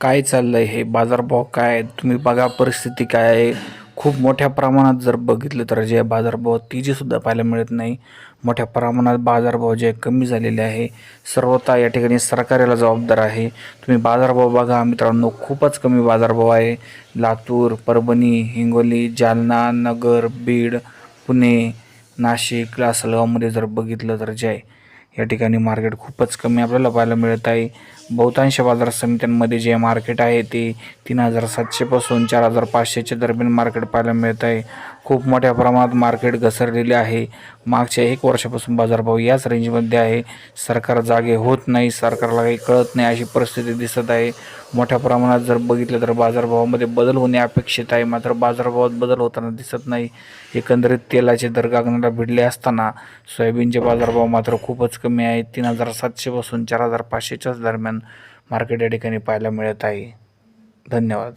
काय चाललं आहे हे बाजारभाव काय आहेत? तुम्ही बघा परिस्थिती काय आहे. खूप मोठ्या प्रमाणात जर बघितलं तर जे बाजारभाव ती सुद्धा पाहायला मिळत नाही. मोठ्या प्रमाणात बाजारभाव जे कमी झालेले आहे. सर्वता या ठिकाणी सरकार याला जबाबदार आहे. तुम्ही बाजारभाव बघा मित्रांनो खूपच कमी बाजारभाव आहे. लातूर परभणी हिंगोली जालना नगर बीड पुणे नाशिक लासलगावमध्ये जर बघितलं तर जे आहे या ठिकाणी मार्केट खूपच कमी आपल्याला पाहायला मिळत आहे. बहुतांश बाजार समित्यांमध्ये जे मार्केट आहे ते तीन हजार सातशेपासून चार हजार पाचशेच्या दरम्यान मार्केट पाहायला मिळत आहे. खूप मोठ्या प्रमाणात मार्केट घसरलेले आहे. मागच्या एक वर्षापासून बाजारभाव याच रेंजमध्ये आहे. सरकार जागे होत नाही सरकारला काही कळत नाही अशी परिस्थिती दिसत आहे. मोठ्या प्रमाणात जर बघितलं तर बाजारभावामध्ये बदल होणे अपेक्षित आहे. मात्र बाजारभावात बदल होताना दिसत नाही. एकंदरीत तेलाचे दर गागणाला भिडले असताना सोयाबीनचे बाजारभाव मात्र खूपच कमी आहेत तीन हजार सातशेपासून चार हजार पाचशेच्याच दरम्यान. मार्केट या ठिकाणी पाहायला मिळत आहे. धन्यवाद.